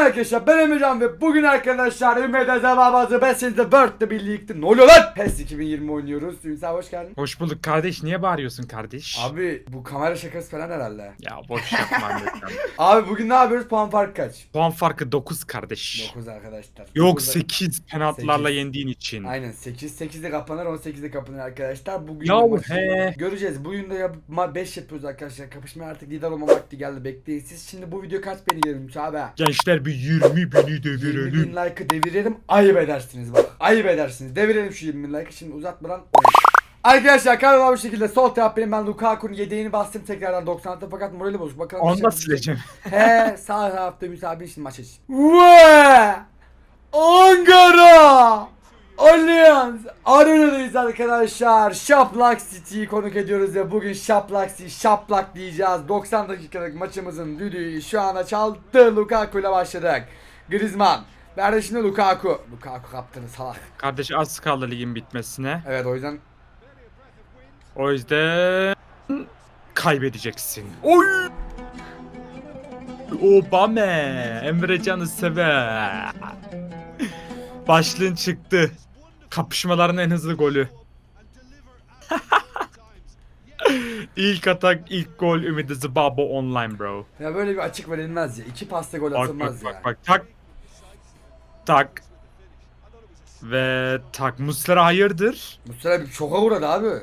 Merhaba arkadaşlar ben Emircan ve bugün arkadaşlar Ümeyde Zevabazı ben sizle Word'le birlikte ne oluyor lan? PES 2020 oynuyoruz. Ümit hoş geldin. Hoş bulduk kardeş. Niye bağırıyorsun kardeş? Abi bu kamera şakası falan herhalde. Ya boş yapma lütfen. Abi bugün ne yapıyoruz? Puan farkı kaç? Puan farkı 9 kardeş. 9 arkadaşlar. Yok Dokuz- 8 penaltılarla Sekiz. yendiğin için. Aynen 8 8'de kapanır 18'de kapanır arkadaşlar. Bugün Ya he. göreceğiz. Bu oyunda ya 5 yapıyoruz arkadaşlar. Kapışmaya artık lider olma vakti geldi. Bekleyin. Siz şimdi bu video kaç beni gelir abi? Gençler bir 20 bini 20 devirelim. bin like'ı devirelim ayıp edersiniz bak. Ayıp edersiniz. Devirelim şu 20 bin like'ı şimdi uzatmadan. Arkadaşlar kanalıma bu şekilde sol taraf benim ben Lukaku'nun yedeğini bastım tekrardan 90'da fakat morali bozuk. Bakalım. Onu da dışarı- sileceğim. He sağ tarafta Ümit abi şimdi maç için. Ve Ankara Allianz Arena'dayız arkadaşlar. Şaplak City'yi konuk ediyoruz ve bugün Şaplak City Şaplak diyeceğiz. 90 dakikalık maçımızın düdüğü şu anda çaldı. Lukaku ile başladık. Griezmann. Verdi şimdi Lukaku. Lukaku kaptırdı salak. Kardeş az kaldı ligin bitmesine. Evet o yüzden O yüzden kaybedeceksin. Oy! Obame. Emre Can'ı sever. Başlığın çıktı. Kapışmaların en hızlı golü. ilk atak, ilk gol Ümidi Zibabo online bro. ya böyle bir açık verilmez ya. İki pasta gol Bak bak atılmaz ya. bak bak tak. Tak. Ve tak. Muslera hayırdır? Mustafa bir şoka uğradı abi.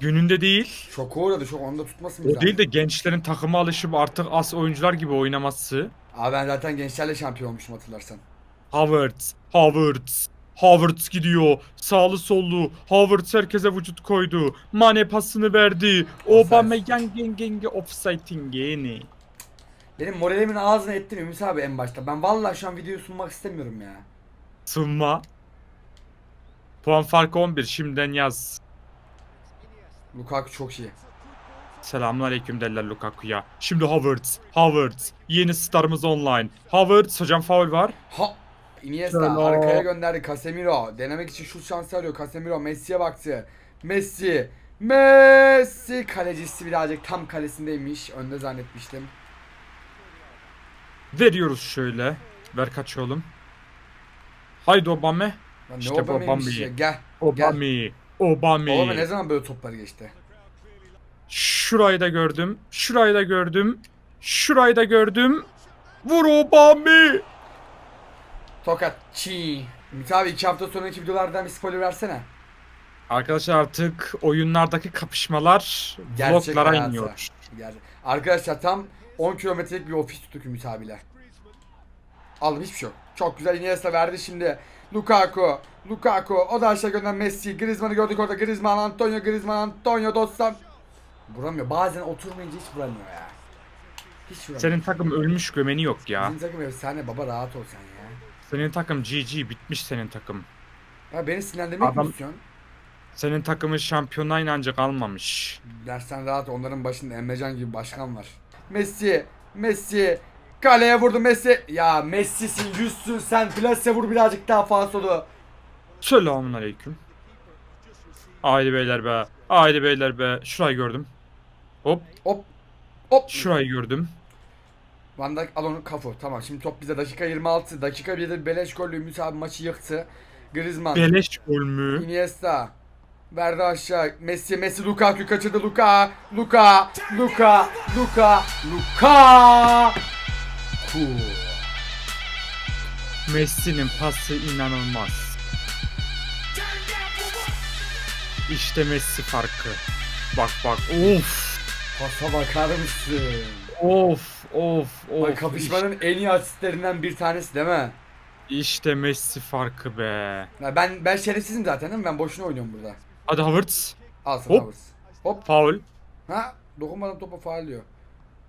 Gününde değil. Şoka uğradı şok onu da tutmasın O değil de gençlerin takıma alışıp artık as oyuncular gibi oynaması. Abi ben zaten gençlerle şampiyon olmuşum hatırlarsan. Havertz, Havertz, Havertz gidiyor. Sağlı sollu. Havertz herkese vücut koydu. Mane pasını verdi. Aubameyang genge offside'in yeni. Benim moralimin ağzına ettim Ümit abi en başta. Ben vallahi şu an videoyu sunmak istemiyorum ya. Sunma. Puan farkı 11 şimdiden yaz. Lukaku çok iyi. Selamünaleyküm derler Lukaku'ya. Şimdi Havertz, Havertz. Yeni starımız online. Havertz hocam faul var. Ha! Iniesta Selam. arkaya gönderdi Casemiro. Denemek için şut şansı arıyor Casemiro. Messi'ye baktı. Messi. Messi. Kalecisi birazcık tam kalesindeymiş. Önde zannetmiştim. Veriyoruz şöyle. Ver kaç oğlum. Haydi Obame. Lan ne İşte bu Bambi. ya. Gel. Obame. Obame. Oğlum ne zaman böyle topları geçti? Şurayı da gördüm. Şurayı da gördüm. Şurayı da gördüm. Vur Obame. Tokat. Çiğ. Ümit abi iki hafta sonraki videolardan bir spoiler versene. Arkadaşlar artık oyunlardaki kapışmalar Gerçek vloglara hayata. iniyor. Gerçek. Arkadaşlar tam 10 kilometrelik bir ofis tuttuk Ümit abiyle. Aldım hiçbir şey yok. Çok güzel Iniesta verdi şimdi. Lukaku. Lukaku. O da aşağı gönderen Messi. Griezmann'ı gördük orada. Griezmann, Antonio, Griezmann, Antonio, Dostan. Vuramıyor. Bazen oturmayınca hiç vuramıyor ya. Hiç vuramıyor. Senin takım ölmüş gömeni yok ya. Bizim takım efsane baba rahat ol sen ya. Senin takım GG bitmiş senin takım. Ya beni sinirlendirmek mi Adam- istiyorsun? Senin takımın şampiyonluğa inancı kalmamış. Dersen rahat onların başında Emrecan gibi başkan var. Messi, Messi, kaleye vurdu Messi. Ya Messi'sin, yüzsün sen, plase vur birazcık daha fasolu. Selamun aleyküm. Haydi beyler be. Haydi beyler be. Şurayı gördüm. Hop. Hop, hop. Şurayı gördüm. Van Dijk al onu kafu. Tamam şimdi top bize dakika 26. Dakika 1'de beleş golle Ümit abi maçı yıktı. Griezmann, Beleş gol mü? Iniesta. Verdi aşağı. Messi, Messi Lukaku kaçırdı. Luka, Luka, Luka, Luka, Luka. Cool. Messi'nin pası inanılmaz. İşte Messi farkı. Bak bak. Of. Pasa bakar mısın? Of of of. Bak kapışmanın en iyi asistlerinden bir tanesi değil mi? İşte Messi farkı be. Ya ben ben şerefsizim zaten değil mi? Ben boşuna oynuyorum burada. Hadi Havertz. Al sana Hop. Havertz. Hop. Faul. Ha? Dokunmadan topa faal diyor.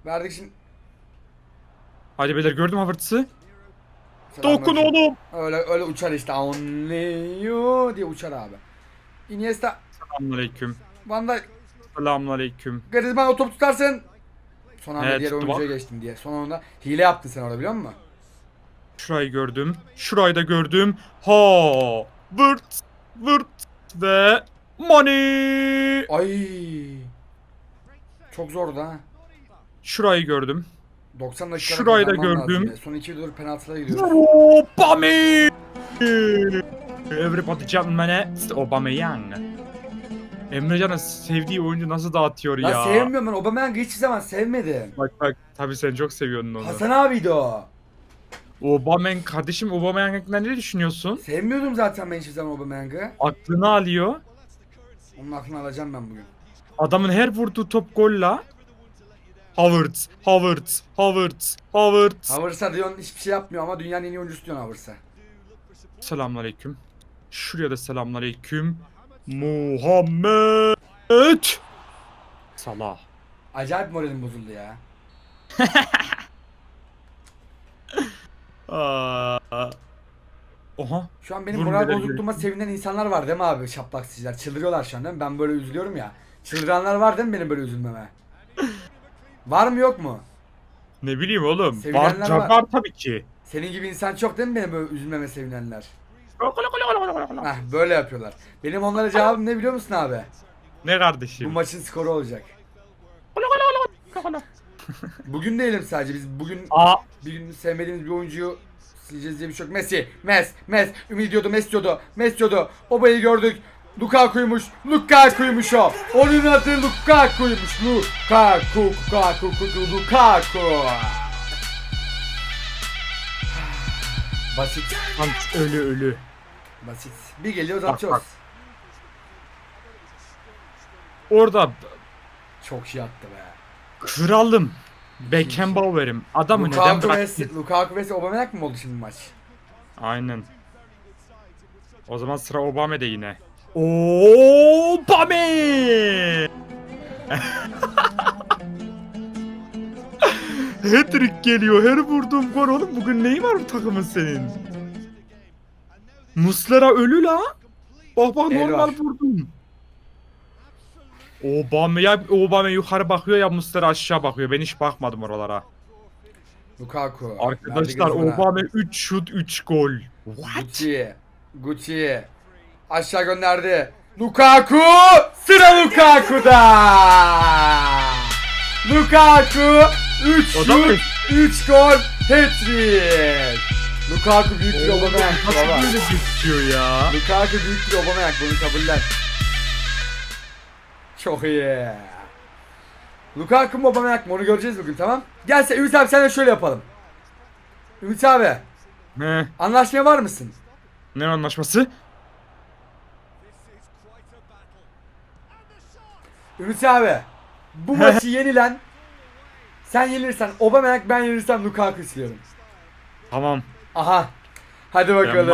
Verdik şimdi. Hadi beyler gördüm Havertz'ı. Dokun oğlum. Öyle öyle uçar işte. Only you diye uçar abi. Iniesta. Selamünaleyküm. Van Dijk. Selamünaleyküm. Griezmann o topu tutarsın. Son anda Evet, diğer tuttu oyuncuya geçtim diye. Son anda hile yaptın sen orada biliyor musun? Şurayı gördüm. Şurayı da gördüm. Ha. Vırt. Vırt. Ve money. Ay. Çok zordu ha. Şurayı gördüm. 90 dakika Şurayı da gördüm. Son iki videodur penaltılara gidiyoruz. Aubameyang. Everybody gentlemen, it's Aubameyang. Emrecan'ın sevdiği oyuncu nasıl dağıtıyor Ya, ya. sevmiyorum ben Aubameyang'ı hiçbir zaman sevmedim. Bak bak tabii sen çok seviyordun onu. Hasan abiydi o. Aubameyang kardeşim Aubameyang hakkında ne düşünüyorsun? Sevmiyordum zaten ben hiçbir zaman Aubameyang'ı. Aklını alıyor. Onun aklını alacağım ben bugün. Adamın her vurduğu top golla. Havertz, Havertz, Havertz, Havertz. Havers'a diyorsun hiçbir şey yapmıyor ama dünyanın en iyi oyuncusu diyorsun Havers'a. Selamünaleyküm. Şuraya da selamünaleyküm. Muhammed. Salah. Acayip moralim bozuldu ya. Aa. Oha. Şu an benim Vurun moral beyler, bozukluğuma sevinen insanlar var değil mi abi şaplaksızlar? Çıldırıyorlar şu an değil mi? Ben böyle üzülüyorum ya. Çıldıranlar var değil mi benim böyle üzülmeme? var mı yok mu? Ne bileyim oğlum. Var, Sevinenler var. var. tabii ki. Senin gibi insan çok değil mi benim böyle üzülmeme sevinenler? Heh böyle yapıyorlar. Benim onlara cevabım ne biliyor musun abi? ne Bu kardeşim? maçın skoru olacak. Bugün değilim sadece biz bugün Aa, bir gün sevmediğimiz bir oyuncuyu sileceğiz diye bir şey yok. Messi, Mes, Mes, Ümit diyordu, Mes diyordu, Mes diyordu. Obayı gördük. Lukaku'ymuş, Lukaku'ymuş o. Onun adı Lukaku'ymuş. Lukaku, Lukaku, Lukaku, Lukaku. Basit, lan ölü ölü. Basit. Bir geliyoruz Bak, atıyoruz. Orada Çok şey attı be. kralım. Beckenbauer'im. Adamı neden Lukaku, bıraktın? Messi, Lukaku, Messi, Aubameyang mı oldu şimdi maç? Aynen. O zaman sıra Obame'de yine. Obame! Hattrick geliyor. Her vurduğum gol oğlum. Bugün neyi var bu takımın senin? Muslera ölü la. Bak bak El normal var. vurdum. Obame ya Obame yukarı bakıyor ya Muslera aşağı bakıyor. Ben hiç bakmadım oralara. Lukaku. Arkadaşlar verdi Griezmann'a. Obame 3 şut 3 gol. What? Gucci. Gucci. Aşağı gönderdi. Lukaku. Sıra Lukaku'da. Lukaku. 3 O da mı? şut. 3 gol. Hat-trick. Lukaku büyük bir Aubameyang Nasıl baba. böyle geçiyor ya? Lukaku büyük bir Aubameyang bunu kabullen. Çok iyi. Lukaku mu Aubameyang mı onu göreceğiz bugün tamam. Gel sen Ümit abi sen de şöyle yapalım. Ümit abi Ne? anlaşmaya var mısın? Ne anlaşması? Ümit abi bu maçı yenilen sen yenilirsen Aubameyang ben yenilirsem Lukaku istiyorum. Tamam. Aha. Hadi bakalım.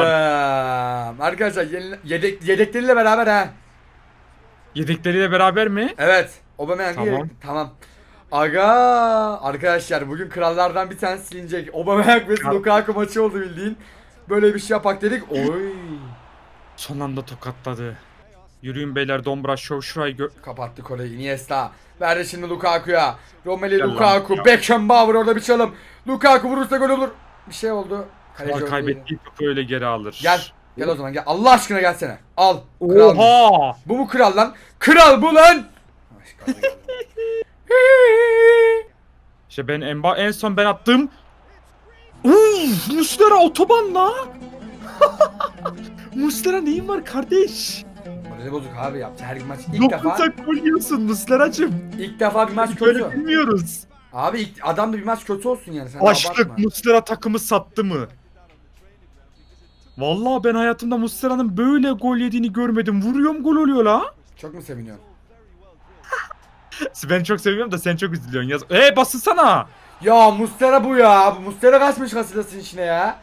Arkadaşlar yedek, yedekleriyle beraber ha. Yedekleriyle beraber mi? Evet. Aubameyang'ı Tamam. yedek- Tamam. Aga arkadaşlar bugün krallardan bir tanesi silinecek. Aubameyang ve Kral- Lukaku maçı oldu bildiğin. Böyle bir şey yapak dedik. Oy. Son anda tokatladı. Yürüyün beyler Dombra Show şurayı gö... Kapattı koleyi Iniesta. Verdi şimdi Lukaku'ya. Romelu Gel lan Lukaku. Beckenbauer orada bir çalım. Lukaku vurursa gol olur. Bir şey oldu. Kaleci öldü. kaybettiği topu öyle geri alır. Gel. Gel o zaman gel. Allah aşkına gelsene. Al. Kral. Oha! Bu mu kral lan? Kral bu lan. İşte ben en, en son ben attım. Uf, Muslera otoban la. Muslera neyin var kardeş? Morali bozuk abi yaptı her maç. İlk Yok defa sen gol yiyorsun Muslera'cım. ilk defa bir maç Böyle kötü. bilmiyoruz. Abi adam da bir maç kötü olsun yani sen Açlık. Muslera takımı sattı mı? Vallahi ben hayatımda Muslera'nın böyle gol yediğini görmedim. Vuruyorum gol oluyor la. Çok mu seviniyorsun? Ben çok seviyorum da sen çok üzülüyorsun. Yaz. Ee basılsana. Ya Mustera bu ya. Bu Mustera kaçmış Casillas'ın içine ya.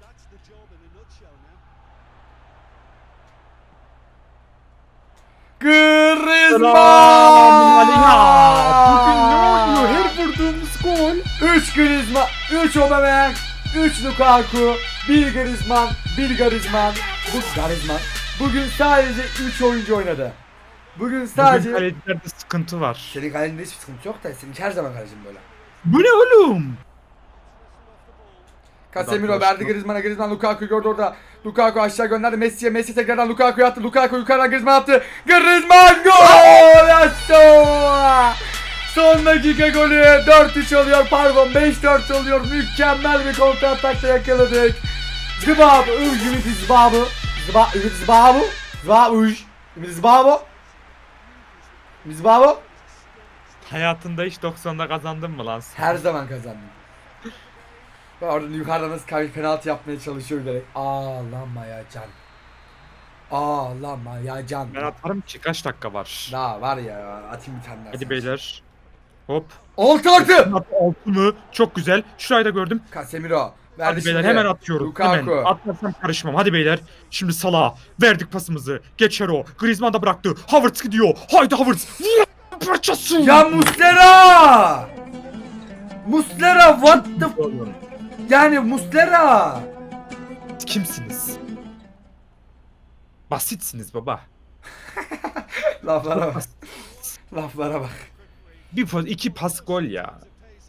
Selamun! Bugün ne oluyor? Her vurduğumuz gol. 3 Griezmann, 3 Aubameyang, 3 Lukaku, 1 Griezmann, 1 Griezmann, bu Griezmann. Bugün sadece 3 oyuncu oynadı. Bugün sadece... Bugün kalecilerde sıkıntı var. Senin kalende hiçbir sıkıntı yok da senin her zaman kalecin böyle. Bu ne oğlum? Casemiro verdi Griezmann'a, Griezmann Lukaku gördü orada. Lukaku aşağı gönderdi Messi'ye, Messi tekrardan Lukaku'ya attı. Lukaku yukarıdan Griezmann attı. Griezmann gol! Yasso! Son dakika golü 4-3 oluyor pardon 5-4 oluyor. Mükemmel bir kontra atakta yakaladık. Zıbab, Ümit Zıbabı. Zıbab, Ümit Zıbabı. Zıbab. Ümit Zıbabı. Zıbabı. Hayatında hiç 90'da kazandın mı lan sen? Her zaman kazandım. Ben orada yukarıda nasıl kay- penaltı yapmaya çalışıyor direkt. Ağlama ya can. Ağlama ya can. Ben atarım ki kaç dakika var? Daha var ya atayım bir tane daha. Hadi sana. beyler. Hop. Altı artı. Altı mı? Çok güzel. Şurayı da gördüm. Casemiro. Verdi Hadi beyler şimdi. hemen atıyorum. Lukaku. Hemen. Atmazsam karışmam. Hadi beyler. Şimdi Salah. Verdik pasımızı. Geçer o. Griezmann da bıraktı. Havertz gidiyor. Haydi Havertz. Vur parçası. Ya Muslera! Muslera what the f- Yani Muslera! Kimsiniz? Basitsiniz baba. Laflara bak. Laflara bak. Bir pas, iki pas gol ya.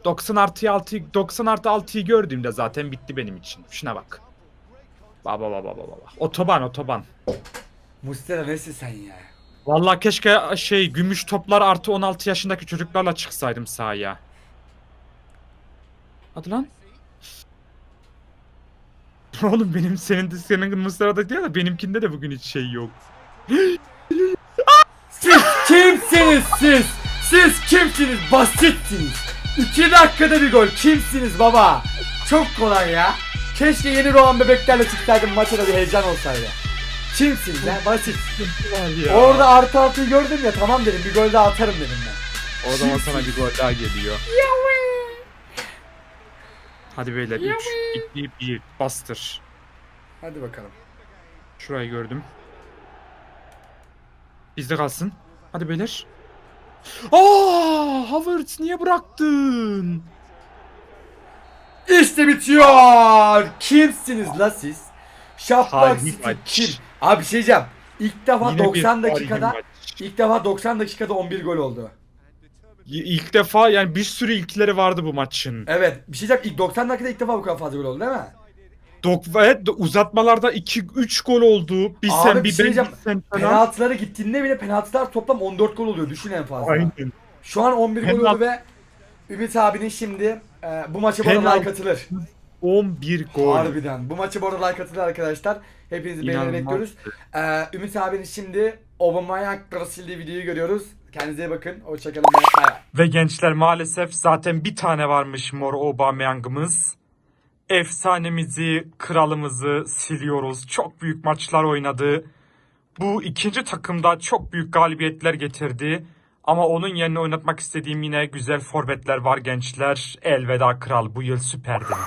90 artı 6 90 artı 6'yı gördüğümde zaten bitti benim için. Şuna bak. Baba baba baba baba. Otoban otoban. Muslera nesin sen ya? Vallahi keşke şey gümüş toplar artı 16 yaşındaki çocuklarla çıksaydım sahaya. Hadi lan. Oğlum benim senin senin Mısır'da değil de benimkinde de bugün hiç şey yok. Siz kimsiniz siz? Siz kimsiniz? Basitsiniz. 2 dakikada bir gol. Kimsiniz baba? Çok kolay ya. Keşke yeni doğan bebeklerle çıksaydım maça da bir heyecan olsaydı. Kimsiniz ya? Basit. Ya. Orada artı altıyı gördüm ya tamam dedim bir gol daha atarım dedim ben. O zaman sana bir gol daha geliyor. Hadi beyler 3, 2, 1 bastır. Hadi bakalım. Şurayı gördüm. Bizde kalsın. Hadi beyler. Aa, Havertz niye bıraktın? İşte bitiyor. Kimsiniz la siz? Şafak Tarihi City maç. kim? Abi bir şey diyeceğim. İlk defa Yine bir 90 tarihi dakikada maç. ilk defa 90 dakikada 11 gol oldu. Y- İlk defa yani bir sürü ilkleri vardı bu maçın. Evet. Bir şey diyeceğim. İlk 90 dakikada ilk defa bu kadar fazla gol oldu değil mi? Dok evet uzatmalarda 2 3 gol oldu. Bir Abi sen bir bir şey ben bir sen falan. Penaltılara gittiğinde bile penaltılar toplam 14 gol oluyor. Düşün en fazla. Aynen. Şu an 11 gol Penaltı- oldu ve Ümit abinin şimdi e, bu maça Penaltı- like atılır. 11 gol. Harbiden. Bu maça arada like atılır arkadaşlar. Hepinizi İnanılmaz. bekliyoruz. Ee, Ümit abinin şimdi Aubameyang sildiği videoyu görüyoruz. Kendinize iyi bakın. Hoşçakalın. Ve gençler maalesef zaten bir tane varmış mor Aubameyang'ımız. Efsanemizi, kralımızı siliyoruz. Çok büyük maçlar oynadı. Bu ikinci takımda çok büyük galibiyetler getirdi. Ama onun yerine oynatmak istediğim yine güzel forvetler var gençler. Elveda kral bu yıl süperdin.